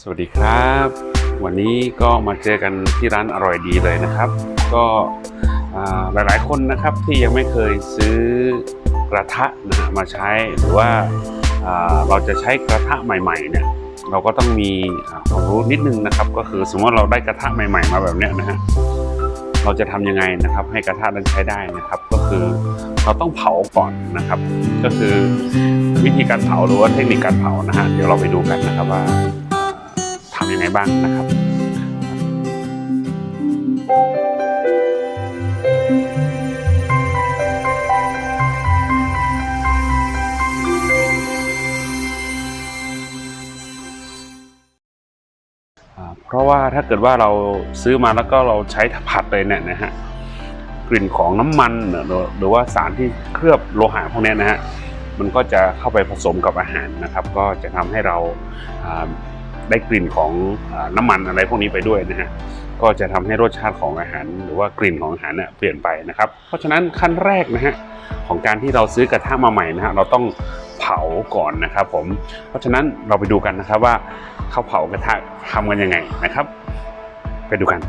สวัสดีครับ วันนี้ก็มาเจอกันที่ร้านอร่อยดีเลยนะครับ ก็อ่าหลายๆคนนะครับที่ยังไม่เคยซื้อกระทะนะมาใช้หรือว่าเราจะใช้กระทะใหม่ๆเนี่ยเราก็ต้องมีความรู้นิดนึงนะครับ ก็คือสมมติว่าเราได้กระทะใหม่ ๆ มาแบบเนี้ยนะฮะเราจะทำยังไงนะครับ ให้กระทะนั้นใช้ได้นะครับ ก็คือเราต้องเผาก่อนนะครับ ก็คือวิธีการเผาหรือว่าเทคนิคการเผานะฮะเดี๋ยวเราไปดูกันนะครับว่าำยังไงบ้างนะครับเพราะว่าถ้าเกิดว่าเราซื้อมาแล้วก็เราใช้ผัดเลยเนี่ยนะฮะกลิ่นของน้ำมันหรือว่าสารที่เคลือบโลหะพวกนี้นะฮะมันก็จะเข้าไปผสมกับอาหารนะครับ ก็จะทำให้เรา ได้กลิ่นของน้ำมันอะไรพวกนี้ไปด้วยนะฮะก็จะทำให้รสชาติของอาหาร หรือว่ากลิ่นของอาหารเนี่ยเปลี่ยนไปนะครับ เพราะฉะนั้นขั้นแรกนะฮะของการที่เราซื้อกระทะมาใหม่นะฮะเราต้องเผาก่อนนะครับผมเพราะฉะนั้นเราไปดูกันนะครับว่าเขาเผากระทะทำกันยังไงนะครับ ไปดูกัน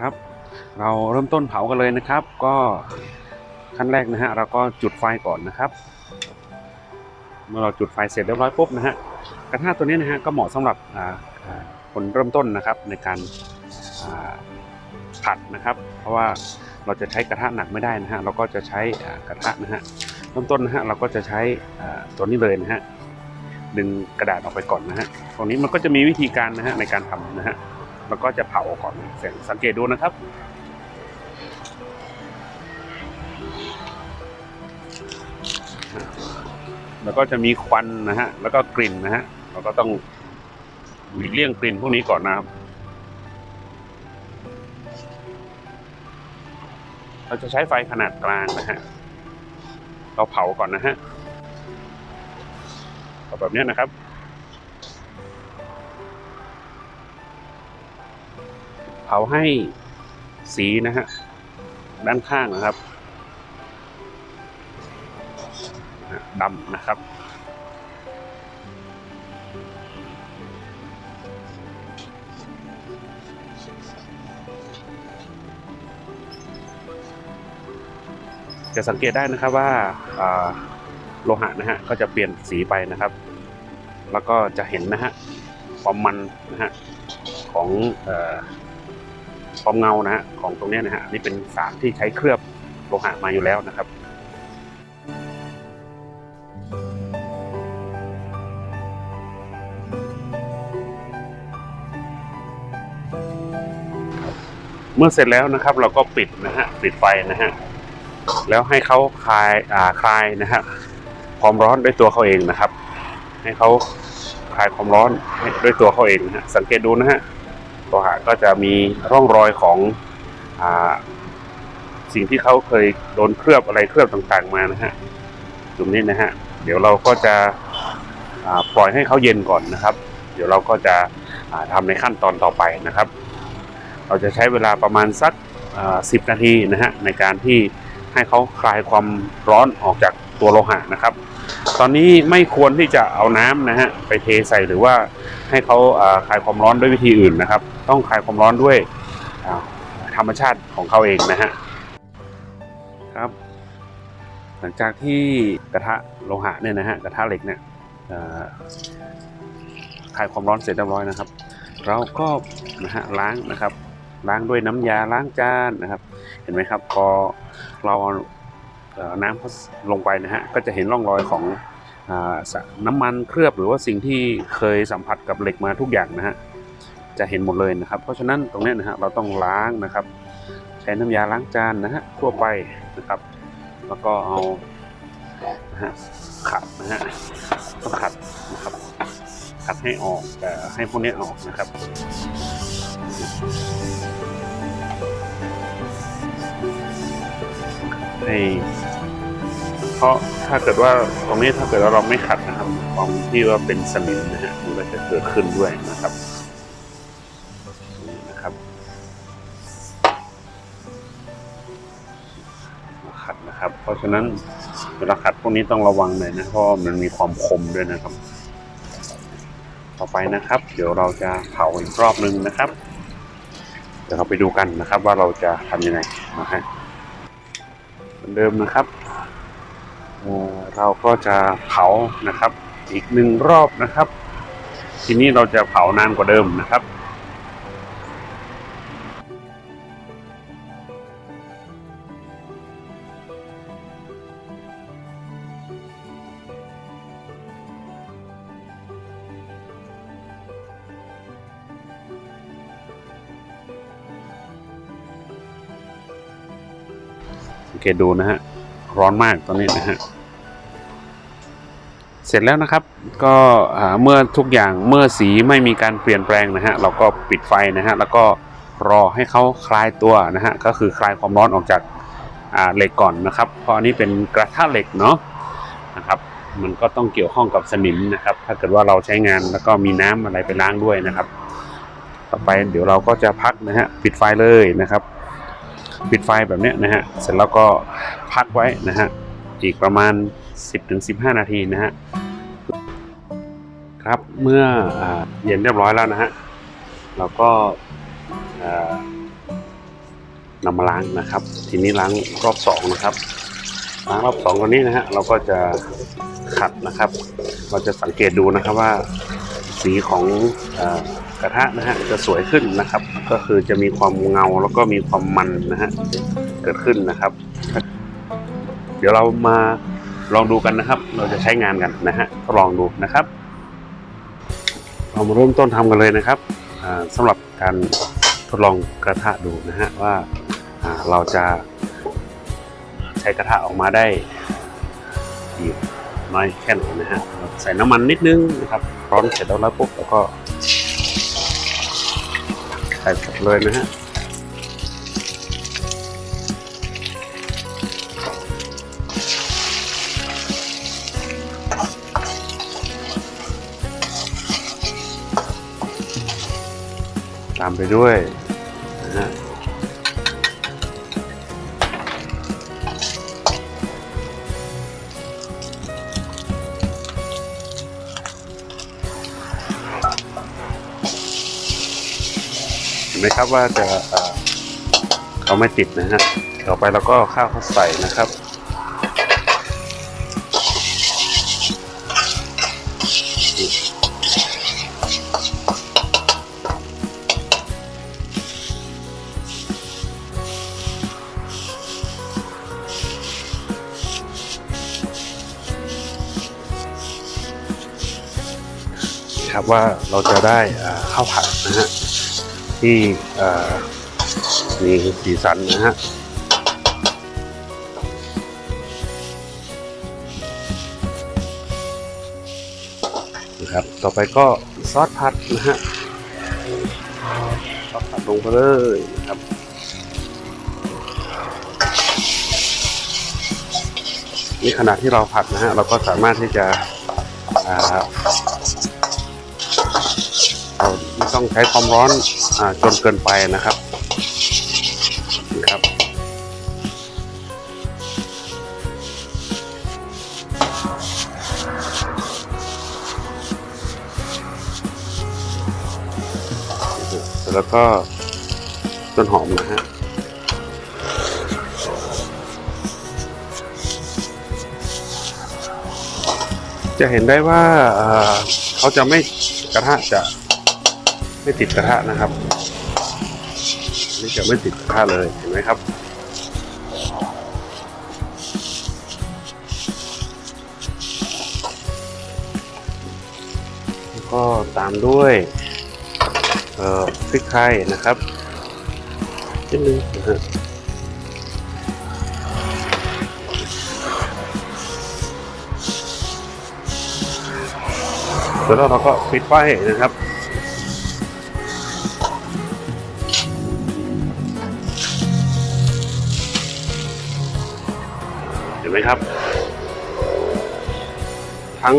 ครับ เราเริ่มต้นเผากันเลยนะครับ ก็ขั้นแรกนะฮะเราก็จุดไฟก่อนนะครับ เมื่อเราจุดไฟเสร็จเรียบร้อยปุ๊บนะฮะ กระทะตัวนี้นะฮะก็เหมาะสำหรับคนเริ่มต้นนะครับในการผัดนะครับ เพราะว่าเราจะใช้กระทะหนักไม่ได้นะฮะเราก็จะใช้กระทะนะฮะเริ่มต้นนะฮะเราก็จะใช้ตัวนี้เลยนะฮะดึงกระดาษออกไปก่อนนะฮะตรงนี้มันก็จะมีวิธีการนะฮะในการทำนะฮะแล้วก็จะเผาก่อนเสร็จสังเกตดูนะครับ แล้วก็จะมีควันนะฮะ แล้วก็กลิ่นนะฮะ เราก็ต้องหลีกเลี่ยงกลิ่นพวกนี้ก่อนนะครับ เราจะใช้ไฟขนาดกลางนะฮะ เราเผาก่อนนะฮะแบบนี้นะครับเผาให้สีนะฮะด้านข้างนะครับ ดำนะครับ จะสังเกตได้นะครับว่าโลหะนะฮะก็จะเปลี่ยนสีไปนะครับ แล้วก็จะเห็นนะฮะความมันนะฮะของอความเงานะฮะของตรงนี้นะฮะนี่เป็นสารที่ใช้เคลือบโลหะมาอยู่แล้วนะครับ มื่อเสร็จแล้วนะครับ เราก็ปิดนะฮะปิดไฟนะฮะแล้วให้เขาคลายอ่าคลายนะฮะความร้อนด้วยตัวเขาเองนะครับ ให้เขาคลายความร้อนด้วยตัวเขาเองนะฮะสังเกตดูนะฮะโลหะก็จะมีร่องรอยของอ่าสิ่งที่เขาเคยโดนเคลือบอะไรเคลือบต่างๆมานะฮะตรงนี้นะฮะเดี๋ยวเราก็จะอ่าปล่อยให้เขาเย็นก่อนนะครับ เดี๋ยวเราก็จะอ่าทำในขั้นตอนต่อไปนะครับ เราจะใช้เวลาประมาณสักสิบนาทีนะฮะในการที่ให้เขาคลายความร้อนออกจากตัวโลหะนะครับ ตอนนี้ไม่ควรที่จะเอาน้ำนะฮะไปเทใส่หรือว่าให้เขาคลายความร้อนด้วยวิธีอื่นนะครับ ต้องคลายความร้อนด้วยธรรมชาติของเขาเองนะฮะครับหลังจากที่กระทะโลหะเนี่ยนะฮะกระทะเหล็กเนี่ยคลายความร้อนเสร็จเรียบร้อยนะครับ เราก็นะฮะล้างนะครับ ล้างด้วยน้ำยาล้างจานนะครับ เห็นไหมครับ พอเราเอาน้ำลงไปนะฮะก็จะเห็นร่องรอยของอน้ำมันเคลือบหรือว่าสิ่งที่เคยสัมผัสกับเหล็กมาทุกอย่างนะฮะจะเห็นหมดเลยนะครับ เพราะฉะนั้นตรงนี้นะฮะเราต้องล้างนะครับ ใช้น้ำยาล้างจานนะฮะทั่วไปนะครับ แล้วก็เอานะฮะขัดนะฮะต้องขัดนะครับขัดให้ออกแต่ให้พวกนี้ออกนะครับ ให้เพราะถ้าเกิดว่าตรงนี้ถ้าเกิดว่าเราไม่ขัดนะครับความที่ว่าเป็นสนิมนะฮะมันก็จะเกิดขึ้นด้วยนะครับนี่นะครับขัดนะครับ เพราะฉะนั้นเวลาขัดพวกนี้ต้องระวังหน่อยนะเพราะมันมีความคมด้วยนะครับ ต่อไปนะครับ เดี๋ยวเราจะเผาอีกรอบนึงนะครับเดี๋ยวเราไปดูกันนะครับ ว่าเราจะทำยังไงนะฮะ อนเดิมนะครับเอ่อเราก็จะเผานะครับ อีกหนึ่งรอบนะครับ ทีนี้เราจะเผานานกว่าเดิมนะครับ เกตดูนะฮะ ร้อนมากตอนนี้นะฮะ เสร็จแล้วนะครับ ก็เมื่อทุกอย่างเมื่อสีไม่มีการเปลี่ยนแปลงนะฮะ เราก็ปิดไฟนะฮะ แล้วก็รอให้เขาคลายตัวนะฮะ ก็คือคลายความร้อนออกจากเหล็กก่อนนะครับ เพราะอันนี้เป็นกระทะเหล็กเนาะนะครับ มันก็ต้องเกี่ยวข้องกับสนิมนะครับ ถ้าเกิดว่าเราใช้งานแล้วก็มีน้ำอะไรไปล้างด้วยนะครับ ต่อไปเดี๋ยวเราก็จะพักนะฮะ ปิดไฟเลยนะครับ ปิดไฟแบบนี้นะฮะ เสร็จแล้วก็พักไว้นะฮะ อีกประมาณ 10-15 นาทีนะฮะ ครับ เมื่ออเย็นเรียบร้อยแล้วนะฮะ เราก็นำมาล้างนะครับ ทีนี้ล้างรอบสองนะครับ ล้างรอบสองวันนี้นะฮะ เราก็จะขัดนะครับ เราจะสังเกตดูนะครับว่าสีของอ กระทะนะฮะจะสวยขึ้นนะครับ ก็คือจะมีความเงาแล้วก็มีความมันนะฮะเกิดขึ้นนะครับ เดี๋ยวเรามาลองดูกันนะครับ เราจะใช้งานกันนะฮะทดลองดูนะครับ เรามาเริ่มต้นทำกันเลยนะครับอ่าสำหรับการทดลองกระทะดูนะฮะว่าเราจะใช้กระทะออกมาได้ดีน้อยแค่ไหนนะฮะใส่น้ำมันนิดนึงนะครับร้อนเสร็จแล้วแล้วปุ๊บแล้วก็ ใส่หมดเลยนะฮะตามไปด้วย ไหมครับว่าจะเขาไม่ติดนะฮะต่อไปเราก็ข้าวเขาใส่นะครับครับว่าเราจะได้ข้าวผัดนะฮะ ที่มีสีสันนะฮะนะครับ ต่อไปก็ซอสผัดนะฮะซอสผัดลงไปเลยนะครับนี่ขณะที่เราผัดนะฮะเราก็สามารถที่จะ ต้องใช้ความร้อนอจนเกินไปนะครับนะครับแล้วก็ต้นหอมนะฮะจะเห็นได้ว่าเขาจะไม่กระทะจะ ไม่ติดกระทะนะครับนี่จะไม่ติดกระทะเลยเห็นไหมครับแล้วก็ตามด้วยเอ่อพริกไทยนะครับนิดนึงนะฮะเสร็จแล้วเราก็ปิดไฟนะครับ นไหมครับ ทั้ง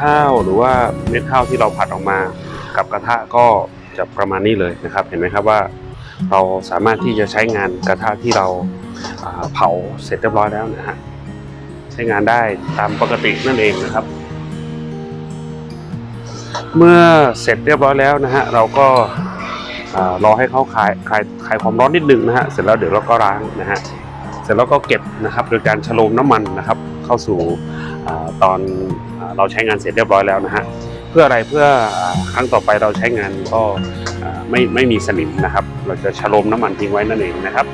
ข้าวหรือว่าเม็ดข้าวที่เราผัดออกมา กับกระทะก็จะประมาณนี้เลยนะครับ เห็นไหมครับว่า เราสามารถที่จะใช้งานกระทะที่เราเผาเสร็จเรียบร้อยแล้วนะฮะใช้งานได้ตามปกตินั่นเองนะครับ เมื่อเสร็จเรียบร้อยแล้วนะฮะเราก็รอให้เขาคลายคลายคลายความร้อนนิดนึงนะฮะเสร็จแล้วเดี๋ยวเราก็ล้างนะฮะ เสร็จแล้วก็เก็บนะครับ โดยการชโลมน้ำมันนะครับ เข้าสู่อตอนอเราใช้งานเสร็จเรียบร้อยแล้วนะฮะเพื่ออะไรเพื่อครั้งต่อไปเราใช้งานก็ไม่ไม่มีสนิมนะครับ เราจะชโลมน้ำมันทิ้งไว้นั่นเองนะครับ